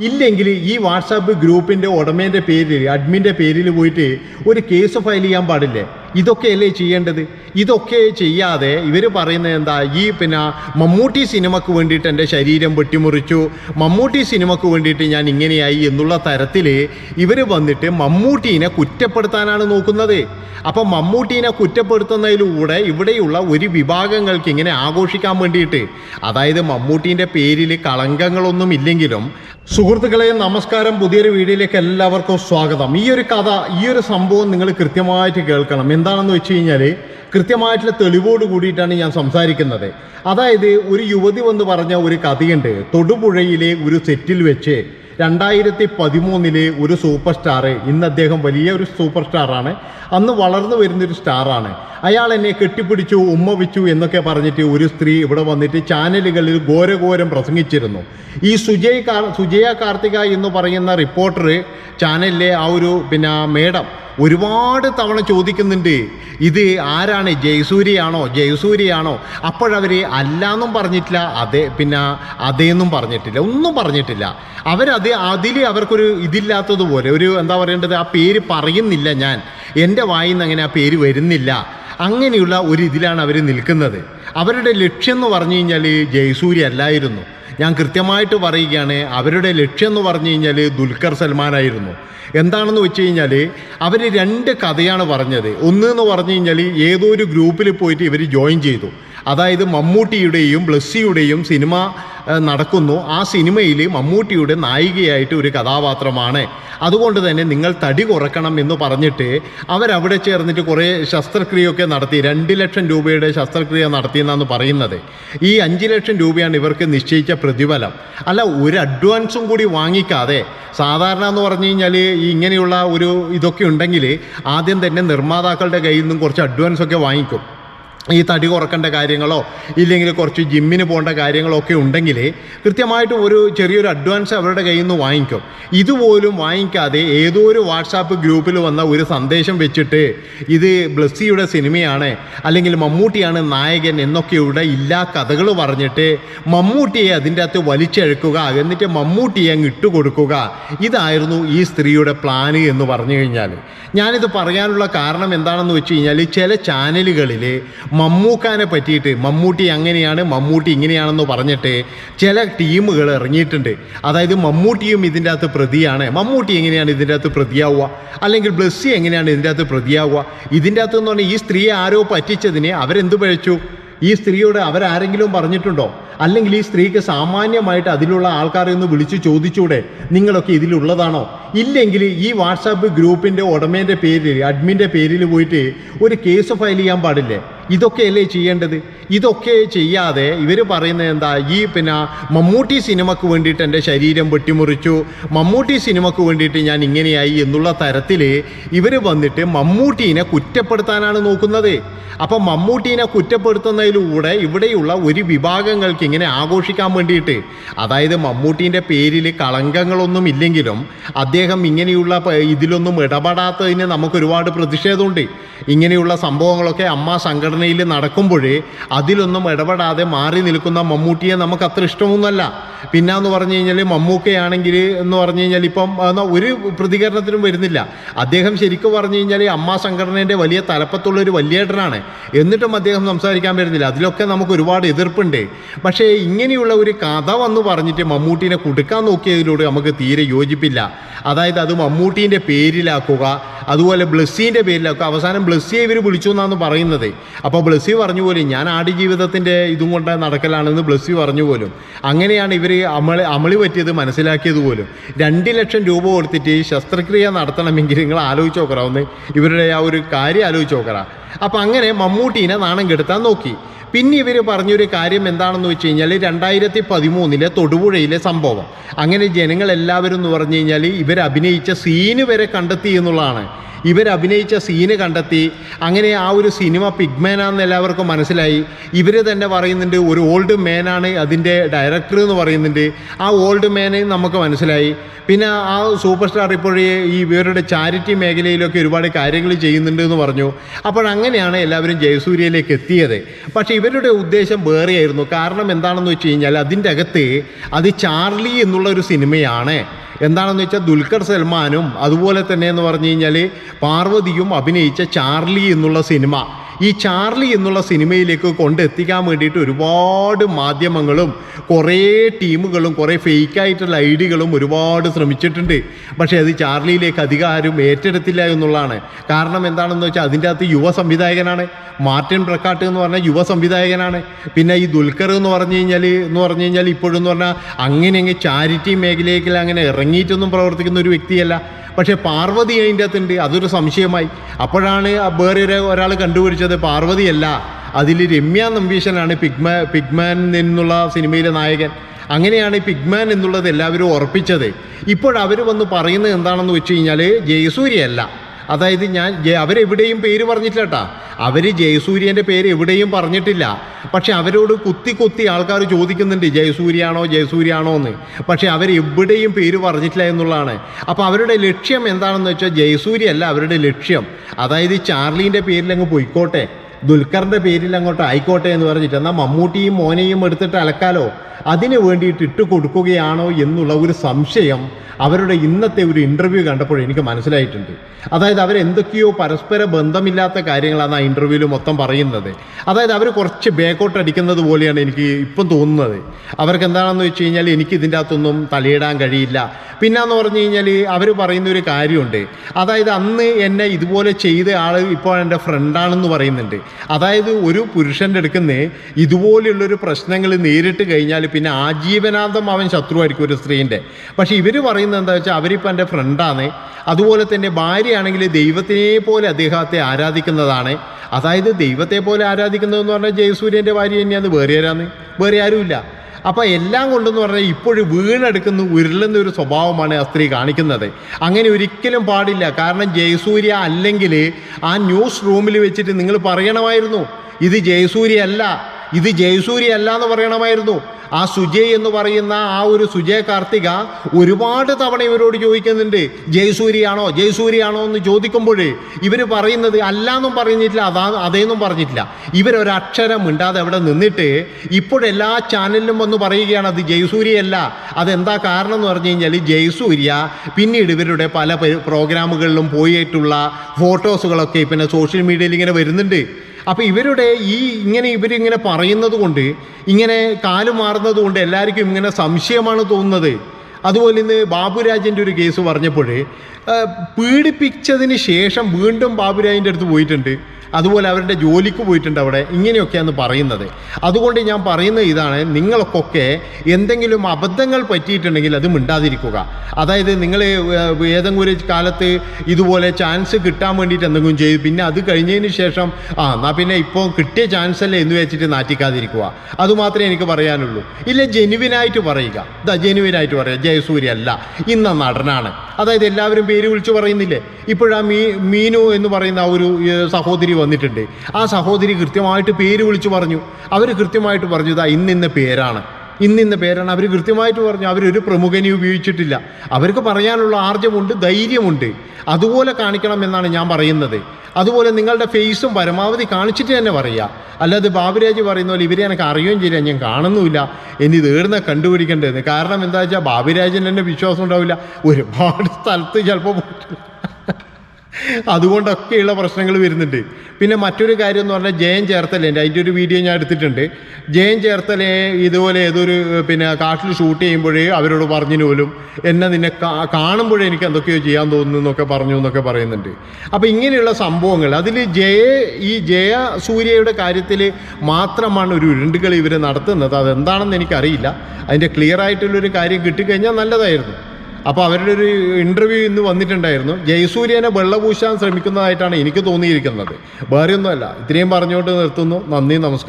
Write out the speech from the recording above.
ഇല്ലെങ്കിൽ ഈ വാട്സാപ്പ് ഗ്രൂപ്പിന്റെ ഉടമേന്റെ പേരിൽ അഡ്മിന്റെ പേരിൽ പോയിട്ട് ഒരു കേസ് ഫയൽ ചെയ്യാൻ പാടില്ലേ? ഇതൊക്കെയല്ലേ ചെയ്യേണ്ടത്? ഇതൊക്കെ ചെയ്യാതെ ഇവർ പറയുന്നത് എന്താ? ഈ പിന്നെ മമ്മൂട്ടി സിനിമക്ക് വേണ്ടിയിട്ട് എന്റെ ശരീരം വെട്ടിമുറിച്ചു. മമ്മൂട്ടി സിനിമക്ക് വേണ്ടിയിട്ട് ഞാൻ ഇങ്ങനെയായി എന്നുള്ള തരത്തിൽ ഇവർ വന്നിട്ട് മമ്മൂട്ടീനെ കുറ്റപ്പെടുത്താനാണ് നോക്കുന്നത്. അപ്പം മമ്മൂട്ടീനെ കുറ്റപ്പെടുത്തുന്നതിലൂടെ ഇവിടെയുള്ള ഒരു വിഭാഗങ്ങൾക്ക് ഇങ്ങനെ ആഘോഷിക്കാൻ വേണ്ടിയിട്ട് അതായത് മമ്മൂട്ടീന്റെ പേരിൽ കളങ്കങ്ങളൊന്നും ഇല്ലെങ്കിലും സുഹൃത്തുക്കളെ നമസ്കാരം. പുതിയൊരു വീഡിയോയിലേക്ക് എല്ലാവർക്കും സ്വാഗതം. ഈ ഒരു കഥ ഈ ഒരു സംഭവം നിങ്ങൾ കൃത്യമായിട്ട് കേൾക്കണം. എന്താണെന്ന് വെച്ച് കഴിഞ്ഞാൽ കൃത്യമായിട്ടുള്ള തെളിവോട് കൂടിയിട്ടാണ് ഞാൻ സംസാരിക്കുന്നത്. അതായത് ഒരു യുവതി വന്ന് പറഞ്ഞ ഒരു കഥയുണ്ട്. തൊടുപുഴയിലെ ഒരു സെറ്റിൽ വെച്ച് രണ്ടായിരത്തി പതിമൂന്നിലെ ഒരു സൂപ്പർ സ്റ്റാർ ഇന്ന് അദ്ദേഹം വലിയ ഒരു സൂപ്പർ സ്റ്റാറാണ്. അന്ന് വളർന്നു വരുന്നൊരു സ്റ്റാറാണ്. അയാൾ എന്നെ കെട്ടിപ്പിടിച്ചു ഉമ്മ വെച്ചു എന്നൊക്കെ പറഞ്ഞിട്ട് ഒരു സ്ത്രീ ഇവിടെ വന്നിട്ട് ചാനലുകളിൽ ഘോരഘോരം പ്രസംഗിച്ചിരുന്നു. ഈ സുജയ് കാർ സുജയ കാർത്തിക എന്ന് പറയുന്ന റിപ്പോർട്ടർ ചാനലിലെ ആ ഒരു പിന്നെ മേഡം ഒരുപാട് തവണ ചോദിക്കുന്നുണ്ട് ഇത് ആരാണ്? ജയസൂര്യയാണോ? ജയസൂര്യയാണോ? അപ്പോഴവർ അല്ലാന്നും പറഞ്ഞിട്ടില്ല അതേ പിന്നെ അതേന്നും പറഞ്ഞിട്ടില്ല ഒന്നും പറഞ്ഞിട്ടില്ല. അവരത് അതിൽ അവർക്കൊരു ഇതില്ലാത്തതുപോലെ ഒരു എന്താ പറയേണ്ടത് ആ പേര് പറയുന്നില്ല ഞാൻ. എന്റെ വായിൽ നിന്ന് അങ്ങനെ ആ പേര് വരുന്നില്ല. അങ്ങനെയുള്ള ഒരു ഇതിലാണ് അവർ നിൽക്കുന്നത്. അവരുടെ ലക്ഷ്യം എന്ന് പറഞ്ഞു കഴിഞ്ഞാൽ ജയസൂര്യ അല്ലായിരുന്നു. ഞാൻ കൃത്യമായിട്ട് പറയുകയാണ് അവരുടെ ലക്ഷ്യം എന്ന് പറഞ്ഞു കഴിഞ്ഞാൽ ദുൽഖർ സൽമാനായിരുന്നു. എന്താണെന്ന് വെച്ച് കഴിഞ്ഞാൽ അവർ രണ്ട് കഥയാണ് പറഞ്ഞത്. ഒന്ന് എന്ന് പറഞ്ഞു കഴിഞ്ഞാൽ ഏതോ ഒരു ഗ്രൂപ്പിൽ പോയിട്ട് ഇവർ ജോയിൻ ചെയ്തു. അതായത് മമ്മൂട്ടിയുടെയും ബ്ലസ്സിയുടെയും സിനിമ നടക്കുന്നു. ആ സിനിമയിൽ മമ്മൂട്ടിയുടെ നായികയായിട്ട് ഒരു കഥാപാത്രമാണ്. അതുകൊണ്ട് തന്നെ നിങ്ങൾ തടി കുറക്കണം എന്ന് പറഞ്ഞിട്ട് അവരവിടെ ചേർന്നിട്ട് കുറേ ശസ്ത്രക്രിയയൊക്കെ നടത്തി. രണ്ട് ലക്ഷം രൂപയുടെ ശസ്ത്രക്രിയ നടത്തിയെന്നാണ് പറയുന്നത്. ഈ അഞ്ച് ലക്ഷം രൂപയാണ് ഇവർക്ക് നിശ്ചയിച്ച പ്രതിഫലം. അല്ല ഒരു അഡ്വാൻസും കൂടി വാങ്ങിക്കാതെ സാധാരണ എന്ന് പറഞ്ഞു കഴിഞ്ഞാൽ ഈ ഇങ്ങനെയുള്ള ഒരു ഇതൊക്കെ ഉണ്ടെങ്കിൽ ആദ്യം തന്നെ നിർമ്മാതാക്കളുടെ കയ്യിൽ നിന്നും കുറച്ച് അഡ്വാൻസ് ഒക്കെ വാങ്ങിക്കും. ഈ തടി കുറക്കേണ്ട കാര്യങ്ങളോ ഇല്ലെങ്കിൽ കുറച്ച് ജിമ്മിന് പോകേണ്ട കാര്യങ്ങളോ ഒക്കെ ഉണ്ടെങ്കിൽ കൃത്യമായിട്ട് ഒരു ചെറിയൊരു അഡ്വാൻസ് അവരുടെ കയ്യിൽ നിന്ന് വാങ്ങിക്കും. ഇതുപോലും വാങ്ങിക്കാതെ ഏതോ ഒരു വാട്സാപ്പ് ഗ്രൂപ്പിൽ വന്ന ഒരു സന്ദേശം വെച്ചിട്ട് ഇത് ബ്ലസ്സിയുടെ സിനിമയാണ് അല്ലെങ്കിൽ മമ്മൂട്ടിയാണ് നായകൻ എന്നൊക്കെയുള്ള ഇല്ലാ കഥകൾ പറഞ്ഞിട്ട് മമ്മൂട്ടിയെ അതിന്റെ അകത്ത് വലിച്ചെഴുക്കുക എന്നിട്ട് മമ്മൂട്ടിയെ അങ്ങ് ഇട്ടുകൊടുക്കുക ഇതായിരുന്നു ഈ സ്ത്രീയുടെ പ്ലാന് എന്ന് പറഞ്ഞു കഴിഞ്ഞാൽ ഞാനിത് പറയാനുള്ള കാരണം എന്താണെന്ന് വെച്ച് കഴിഞ്ഞാൽ ചില ചാനലുകളിൽ മമ്മൂക്കാനെ പറ്റിയിട്ട് മമ്മൂട്ടി അങ്ങനെയാണ് മമ്മൂട്ടി ഇങ്ങനെയാണെന്ന് പറഞ്ഞിട്ട് ചില ടീമുകൾ ഇറങ്ങിയിട്ടുണ്ട്. അതായത് മമ്മൂട്ടിയും ഇതിന്റെ അകത്ത് പ്രതിയാണ്. മമ്മൂട്ടി എങ്ങനെയാണ് ഇതിന്റെ അകത്ത് പ്രതിയാവുക? അല്ലെങ്കിൽ ബ്ലസ്സി എങ്ങനെയാണ് ഇതിന്റെ അകത്ത് പ്രതിയാവുക? ഇതിന്റെ അകത്ത് എന്ന് പറഞ്ഞാൽ ഈ സ്ത്രീയെ ആരോ പറ്റിച്ചതിനെ അവരെന്ത് പഴിച്ചു? ഈ സ്ത്രീയോട് അവരാരെങ്കിലും പറഞ്ഞിട്ടുണ്ടോ? അല്ലെങ്കിൽ ഈ സ്ത്രീക്ക് സാമാന്യമായിട്ട് അതിലുള്ള ആൾക്കാരെ ഒന്ന് വിളിച്ച് ചോദിച്ചൂടെ? നിങ്ങളൊക്കെ ഇതിലുള്ളതാണോ? ഇല്ലെങ്കിൽ ഈ വാട്സാപ്പ് ഗ്രൂപ്പിന്റെ ഉടമേന്റെ പേരിൽ അഡ്മിന്റെ പേരിൽ പോയിട്ട് ഒരു കേസ് ഫയൽ ചെയ്യാൻ പാടില്ലേ? ഇതൊക്കെയല്ലേ ചെയ്യേണ്ടത്? ഇതൊക്കെ ചെയ്യാതെ ഇവർ പറയുന്നത് എന്താ? ഈ പിന്നെ മമ്മൂട്ടി സിനിമക്ക് വേണ്ടിയിട്ട് എന്റെ ശരീരം വെട്ടിമുറിച്ചു. മമ്മൂട്ടി സിനിമക്ക് വേണ്ടിയിട്ട് ഞാൻ ഇങ്ങനെയായി എന്നുള്ള തരത്തിൽ ഇവർ വന്നിട്ട് മമ്മൂട്ടീനെ കുറ്റപ്പെടുത്താനാണ് നോക്കുന്നത്. അപ്പം മമ്മൂട്ടീനെ കുറ്റപ്പെടുത്തുന്നതിലൂടെ ഇവിടെയുള്ള ഒരു വിഭാഗങ്ങൾക്ക് ഇങ്ങനെ ആഘോഷിക്കാൻ വേണ്ടിയിട്ട്. അതായത് മമ്മൂട്ടീന്റെ പേരിൽ കളങ്കങ്ങളൊന്നും ഇല്ലെങ്കിലും അദ്ദേഹം ഇങ്ങനെയുള്ള ഇതിലൊന്നും ഇടപെടാത്തതിന് നമുക്ക് ഒരുപാട് പ്രതിഷേധമുണ്ട്. ഇങ്ങനെയുള്ള സംഭവങ്ങളൊക്കെ അമ്മ സംഘടനയിൽ നടക്കുമ്പോഴേ അതിലൊന്നും ഇടപെടാതെ മാറി നിൽക്കുന്ന മമ്മൂട്ടിയെ നമുക്ക് അത്ര ഇഷ്ടമൊന്നുമല്ല. പിന്നെ എന്ന് പറഞ്ഞു കഴിഞ്ഞാൽ മമ്മൂക്കയാണെങ്കിൽ എന്ന് പറഞ്ഞു കഴിഞ്ഞാൽ ഇപ്പം ഒരു പ്രതികരണത്തിനും വരുന്നില്ല. അദ്ദേഹം ശരിക്കും പറഞ്ഞു കഴിഞ്ഞാൽ അമ്മ സംഘടനയുടെ വലിയ തലപ്പത്തുള്ള ഒരു വലിയേട്ടനാണ്. എന്നിട്ടും അദ്ദേഹം സംസാരിക്കാൻ വരുന്നില്ല. അതിലൊക്കെ നമുക്ക് ഒരുപാട് എതിർപ്പുണ്ട്. പക്ഷേ ഇങ്ങനെയുള്ള ഒരു കഥ വന്ന് പറഞ്ഞിട്ട് മമ്മൂട്ടിനെ കൊടുക്കാൻ നോക്കിയതിലൂടെ നമുക്ക് തീരെ യോജിപ്പില്ല. അതായത് അത് മമ്മൂട്ടീന്റെ പേരിലാക്കുക അതുപോലെ ബ്ലസ്സിന്റെ പേരിലാക്കുക. അവസാനം ബ്ലസ്സിയെ ഇവർ വിളിച്ചു എന്നാണ് പറയുന്നത്. അപ്പോൾ ബ്ലസ്സി പറഞ്ഞു പോലും ഞാൻ ആടുജീവിതത്തിന്റെ ഇതും കൊണ്ട് നടക്കലാണെന്ന് ബ്ലസ്സി പറഞ്ഞു പോലും. അങ്ങനെയാണ് ഇവർ അമളി അമളി പറ്റിയത് മനസ്സിലാക്കിയത് പോലും. രണ്ട് ലക്ഷം രൂപ കൊടുത്തിട്ട് ശസ്ത്രക്രിയ നടത്തണമെങ്കിൽ നിങ്ങൾ ആലോചിച്ച് നോക്കറ ഒന്ന്. ഇവരുടെ ആ ഒരു കാര്യം ആലോചിച്ച് നോക്കറ. അപ്പം അങ്ങനെ മമ്മൂട്ടീനെ നാണം കെടുത്താൻ നോക്കി. പിന്നെ ഇവർ പറഞ്ഞൊരു കാര്യം എന്താണെന്ന് വെച്ച് കഴിഞ്ഞാൽ രണ്ടായിരത്തി പതിമൂന്നിലെ തൊടുപുഴയിലെ സംഭവം. അങ്ങനെ ജനങ്ങളെല്ലാവരും എന്ന് പറഞ്ഞു കഴിഞ്ഞാൽ ഇവർ അഭിനയിച്ച സീന് വരെ കണ്ടെത്തി എന്നുള്ളതാണ്. ഇവരഭിനയിച്ച സീന് കണ്ടെത്തി. അങ്ങനെ ആ ഒരു സിനിമ പിഗ്മാനാന്ന് എല്ലാവർക്കും മനസ്സിലായി. ഇവർ തന്നെ പറയുന്നുണ്ട് ഒരു ഓൾഡ് മാനാണ് അതിന്റെ ഡയറക്ടർ എന്ന് പറയുന്നുണ്ട്. ആ ഓൾഡ് മാനെ നമുക്ക് മനസ്സിലായി. പിന്നെ ആ സൂപ്പർ സ്റ്റാർ ഇപ്പോഴേ ഈ ഇവരുടെ ചാരിറ്റി മേഖലയിലൊക്കെ ഒരുപാട് കാര്യങ്ങൾ ചെയ്യുന്നുണ്ട് എന്ന് പറഞ്ഞു. അപ്പോൾ അങ്ങനെയാണ് എല്ലാവരും ജയസൂര്യയിലേക്ക് എത്തിയത്. പക്ഷേ ഇവരുടെ ഉദ്ദേശം വേറെയായിരുന്നു. കാരണം എന്താണെന്ന് വെച്ച് കഴിഞ്ഞാൽ അതിന്റെ അകത്ത് അത് ചാർലി എന്നുള്ള ഒരു സിനിമയാണ് എന്താണെന്ന് വെച്ചാൽ ദുൽഖർ സൽമാനും അതുപോലെ തന്നെ എന്ന് പറഞ്ഞു കഴിഞ്ഞാൽ പാർവതിയും അഭിനയിച്ച ചാർലി എന്നുള്ള സിനിമ. ഈ ചാർലി എന്നുള്ള സിനിമയിലേക്ക് കൊണ്ടെത്തിക്കാൻ വേണ്ടിയിട്ട് ഒരുപാട് മാധ്യമങ്ങളും കുറേ ടീമുകളും കുറേ ഫേക്കായിട്ടുള്ള ഐഡികളും ഒരുപാട് ശ്രമിച്ചിട്ടുണ്ട്. പക്ഷേ അത് ചാർലിയിലേക്ക് അധികം ആരും ഏറ്റെടുത്തില്ല എന്നുള്ളതാണ്. കാരണം എന്താണെന്ന് വെച്ചാൽ അതിന്റെ അകത്ത് യുവ സംവിധായകനാണ്. മാർട്ടിൻ ബ്രക്കാട്ട് എന്ന് പറഞ്ഞാൽ യുവ സംവിധായകനാണ്. പിന്നെ ഈ ദുൽഖർ എന്ന് പറഞ്ഞു കഴിഞ്ഞാൽ എന്ന് പറഞ്ഞു കഴിഞ്ഞാൽ ഇപ്പോഴെന്ന് പറഞ്ഞാൽ അങ്ങനെ അങ്ങ് ചാരിറ്റി മേഖലയിൽ അങ്ങനെ ഇറങ്ങിയിട്ടൊന്നും പ്രവർത്തിക്കുന്ന ഒരു വ്യക്തിയല്ല. പക്ഷേ പാർവതി അതിന്റെ അകത്തുണ്ട് അതൊരു സംശയമായി. അപ്പോഴാണ് വേറെ ഒരു ഒരാൾ കണ്ടുപിടിച്ചത് പാർവതിയല്ല. അതിൽ രമ്യ നമ്പീശനാണ് പിഗ്മ പിഗ്മാൻ എന്നുള്ള സിനിമയിലെ നായകൻ. അങ്ങനെയാണ് പിഗ്മാൻ എന്നുള്ളത് എല്ലാവരും ഉറപ്പിച്ചത്. ഇപ്പോഴവർ വന്ന് പറയുന്നത് എന്താണെന്ന് വെച്ച് കഴിഞ്ഞാൽ ജയസൂര്യയല്ല. അതായത് ഞാൻ അവരെവിടെയും പേര് പറഞ്ഞിട്ടില്ല കേട്ടാ അവർ ജയസൂര്യന്റെ പേര് എവിടെയും പറഞ്ഞിട്ടില്ല. പക്ഷെ അവരോട് കുത്തി കുത്തി ആൾക്കാർ ചോദിക്കുന്നുണ്ട് ജയസൂര്യാണോ ജയസൂര്യാണോ എന്ന്. പക്ഷെ അവരെവിടെയും പേര് പറഞ്ഞിട്ടില്ല എന്നുള്ളതാണ്. അപ്പോൾ അവരുടെ ലക്ഷ്യം എന്താണെന്ന് വെച്ചാൽ ജയസൂര്യ അല്ല അവരുടെ ലക്ഷ്യം. അതായത് ചാർലീന്റെ പേരിൽ അങ്ങ് പോയിക്കോട്ടെ. ദുൽഖറിന്റെ പേരിൽ അങ്ങോട്ട് ആയിക്കോട്ടെ എന്ന് പറഞ്ഞിട്ട് എന്നാൽ മമ്മൂട്ടിയും മോനെയും എടുത്തിട്ട് അലക്കാലോ? അതിന് വേണ്ടിയിട്ട് ഇട്ട് കൊടുക്കുകയാണോ എന്നുള്ള ഒരു സംശയം അവരുടെ ഇന്നത്തെ ഒരു ഇന്റർവ്യൂ കണ്ടപ്പോൾ എനിക്ക് മനസ്സിലായിട്ടുണ്ട്. അതായത് അവരെന്തൊക്കെയോ പരസ്പര ബന്ധമില്ലാത്ത കാര്യങ്ങളാണ് ആ ഇന്റർവ്യൂവിൽ മൊത്തം പറയുന്നത്. അതായത് അവർ കുറച്ച് ബാക്കോട്ട് അടിക്കുന്നത് പോലെയാണ് എനിക്ക് ഇപ്പം തോന്നുന്നത്. അവർക്ക് എന്താണെന്ന് വെച്ച് കഴിഞ്ഞാൽ എനിക്ക് ഇതിന്റെ അകത്തൊന്നും തലയിടാൻ കഴിയില്ല. പിന്നെന്ന് പറഞ്ഞു കഴിഞ്ഞാൽ അവർ പറയുന്ന ഒരു കാര്യമുണ്ട്. അതായത് അന്ന് എന്നെ ഇതുപോലെ ചെയ്ത ആൾ ഇപ്പോൾ എന്റെ ഫ്രണ്ടാണെന്ന് പറയുന്നുണ്ട്. അതായത് ഒരു പുരുഷന്റെ അടുക്കുന്ന ഇതുപോലെയുള്ളൊരു പ്രശ്നങ്ങൾ നേരിട്ട് കഴിഞ്ഞാൽ പിന്നെ ആജീവനാന്തം അവൻ ശത്രുവായിരിക്കും ഒരു സ്ത്രീന്റെ പക്ഷേ ഇവർ പറയുന്നത് എന്താ വെച്ചാൽ അവരിപ്പോൾ എന്റെ ഫ്രണ്ടാണ് അതുപോലെ തന്നെ ഭാര്യയാണെങ്കിൽ ദൈവത്തിനെ പോലെ അദ്ദേഹത്തെ ആരാധിക്കുന്നതാണ്. അതായത് ദൈവത്തെ പോലെ ആരാധിക്കുന്നതെന്ന് പറഞ്ഞാൽ ജയസൂര്യന്റെ ഭാര്യ തന്നെയാണ്. വേറെ ആരാന്ന് വേറെ ആരുമില്ല. അപ്പോൾ എല്ലാം കൊണ്ടെന്ന് പറഞ്ഞാൽ ഇപ്പോഴും വീണെടുക്കുന്ന ഉരുളുന്ന ഒരു സ്വഭാവമാണ് ആ സ്ത്രീ കാണിക്കുന്നത്. അങ്ങനെ ഒരിക്കലും പാടില്ല. കാരണം ജയസൂര്യ അല്ലെങ്കിൽ ആ ന്യൂസ് റൂമിൽ വെച്ചിട്ട് നിങ്ങൾ പറയണമായിരുന്നു. ഇത് ജയസൂര്യ അല്ല. ഇത് ജയസൂര്യ അല്ല എന്ന് പറയണമായിരുന്നു. ആ സുജയ് എന്ന് പറയുന്ന ആ ഒരു സുജയ് കാർത്തിക ഒരുപാട് തവണ ഇവരോട് ചോദിക്കുന്നുണ്ട് ജയസൂര്യയാണോ? ജയസൂര്യയാണോ? എന്ന് ചോദിക്കുമ്പോൾ ഇവർ പറയുന്നത് അല്ല അല്ലാന്നും പറഞ്ഞിട്ടില്ല അതാ അതേന്നും പറഞ്ഞിട്ടില്ല. ഇവരൊരക്ഷരം മിണ്ടാതെ അവിടെ നിന്നിട്ട് ഇപ്പോഴെല്ലാ ചാനലിലും വന്ന് പറയുകയാണ് അത് ജയസൂര്യയല്ല അതെന്താ കാരണം എന്ന് പറഞ്ഞു കഴിഞ്ഞാൽ ജയസൂര്യ പിന്നീട് ഇവരുടെ പല പ്രോഗ്രാമുകളിലും പോയിട്ടുള്ള ഫോട്ടോസുകളൊക്കെ പിന്നെ സോഷ്യൽ മീഡിയയിൽ ഇങ്ങനെ വരുന്നുണ്ട്. അപ്പോൾ ഇവരുടെ ഈ ഇങ്ങനെ ഇവരിങ്ങനെ പറയുന്നത് കൊണ്ട് ഇങ്ങനെ കാൽ മാറുന്നത് കൊണ്ട് എല്ലാവർക്കും ഇങ്ങനെ സംശയമാണ് തോന്നുന്നത്. അതുപോലെ ഇന്ന് ബാബുരാജന്റെ ഒരു കേസ് പറഞ്ഞപ്പോൾ പീഡിപ്പിച്ചതിന് ശേഷം വീണ്ടും ബാബുരാജിന്റെ അടുത്ത് പോയിട്ടുണ്ട്. അതുപോലെ അവരുടെ ജോലിക്ക് പോയിട്ടുണ്ട് അവിടെ. ഇങ്ങനെയൊക്കെയാണ് പറയുന്നത്. അതുകൊണ്ട് ഞാൻ പറയുന്നത് ഇതാണ്. നിങ്ങൾക്കൊക്കെ എന്തെങ്കിലും അബദ്ധങ്ങൾ പറ്റിയിട്ടുണ്ടെങ്കിൽ അത് മിണ്ടാതിരിക്കുക. അതായത് നിങ്ങൾ ഏതെങ്കിലും ഒരു കാലത്ത് ഇതുപോലെ ചാൻസ് കിട്ടാൻ വേണ്ടിയിട്ട് എന്തെങ്കിലും ചെയ്തു. പിന്നെ അത് കഴിഞ്ഞതിന് ശേഷം ആ എന്നാൽ പിന്നെ ഇപ്പോൾ കിട്ടിയ ചാൻസ് അല്ലേ എന്ന് വെച്ചിട്ട് നാറ്റിക്കാതിരിക്കുക. അതുമാത്രമേ എനിക്ക് പറയാനുള്ളൂ. ഇല്ല ജെനുവിനായിട്ട് പറയുക. ഇതാ ജെനുവിനായിട്ട് പറയുക. ജയസൂര്യ അല്ല. ഇന്ന നടനാണ്. അതായത് എല്ലാവരും പേര് വിളിച്ച് പറയുന്നില്ലേ? ഇപ്പോഴാ മീ മീനു എന്ന് പറയുന്ന ഒരു സഹോദരി വന്നിട്ടുണ്ട്. ആ സഹോദരി കൃത്യമായിട്ട് പേര് വിളിച്ച് പറഞ്ഞു. അവർ കൃത്യമായിട്ട് പറഞ്ഞു ഇതാ ഇന്നിന്ന പേരാണ്. ഇന്നിന്ന പേരാണ്. അവർ കൃത്യമായിട്ട് പറഞ്ഞു അവരൊരു പ്രമുഖനെ ഉപയോഗിച്ചിട്ടില്ല. അവർക്ക് പറയാനുള്ള ആർജമുണ്ട് ധൈര്യമുണ്ട് അതുപോലെ കാണിക്കണം എന്നാണ് ഞാൻ പറയുന്നത്. അതുപോലെ നിങ്ങളുടെ ഫേസും പരമാവധി കാണിച്ചിട്ട് തന്നെ പറയുക അല്ലാതെ ബാബുരാജ് പറയുന്ന പോലെ ഇവരെ എനിക്ക് അറിയുകയും ചെയ്യില്ല ഞാൻ കാണുന്നുമില്ല. ഇനി തീർന്ന കണ്ടുപിടിക്കേണ്ടതെന്ന്. കണ്ടുപിടിക്കേണ്ടത് കാരണം എന്താ വെച്ചാൽ ബാബുരാജിന് തന്നെ വിശ്വാസം ഉണ്ടാവില്ല. ഒരുപാട് സ്ഥലത്ത് ചിലപ്പോൾ അതുകൊണ്ടൊക്കെയുള്ള പ്രശ്നങ്ങൾ വരുന്നുണ്ട്. പിന്നെ മറ്റൊരു കാര്യം എന്ന് പറഞ്ഞാൽ ജയൻ ചേർത്തലേന്റെ അതിന്റെ ഒരു വീഡിയോ ഞാൻ എടുത്തിട്ടുണ്ട്. ജയൻ ചേർത്തലെ ഇതുപോലെ ഏതൊരു പിന്നെ കാട്ടിൽ ഷൂട്ട് ചെയ്യുമ്പോഴേ അവരോട് പറഞ്ഞു പോലും എന്നെ നിന്നെ കാണുമ്പോഴേ എനിക്ക് എന്തൊക്കെയോ ചെയ്യാൻ തോന്നുന്നു എന്നൊക്കെ പറഞ്ഞു എന്നൊക്കെ പറയുന്നുണ്ട്. അപ്പോൾ ഇങ്ങനെയുള്ള സംഭവങ്ങൾ അതിൽ ജയ ഈ ജയ സൂര്യയുടെ കാര്യത്തിൽ മാത്രമാണ് ഒരു ഉരുണ്ടുകൾ ഇവർ നടത്തുന്നത്. അതെന്താണെന്ന് എനിക്കറിയില്ല. അതിന്റെ ക്ലിയർ ആയിട്ടുള്ളൊരു കാര്യം കിട്ടിക്കഴിഞ്ഞാൽ നല്ലതായിരുന്നു. അപ്പോൾ അവരുടെ ഒരു ഇന്റർവ്യൂ ഇന്ന് വന്നിട്ടുണ്ടായിരുന്നു. ജയസൂര്യനെ വെള്ളപൂശാൻ ശ്രമിക്കുന്നതായിട്ടാണ് എനിക്ക് തോന്നിയിരിക്കുന്നത്. വേറെ ഒന്നുമല്ല ഇത്രയും പറഞ്ഞുകൊണ്ട് നിർത്തുന്നു. നന്ദി നമസ്കാരം.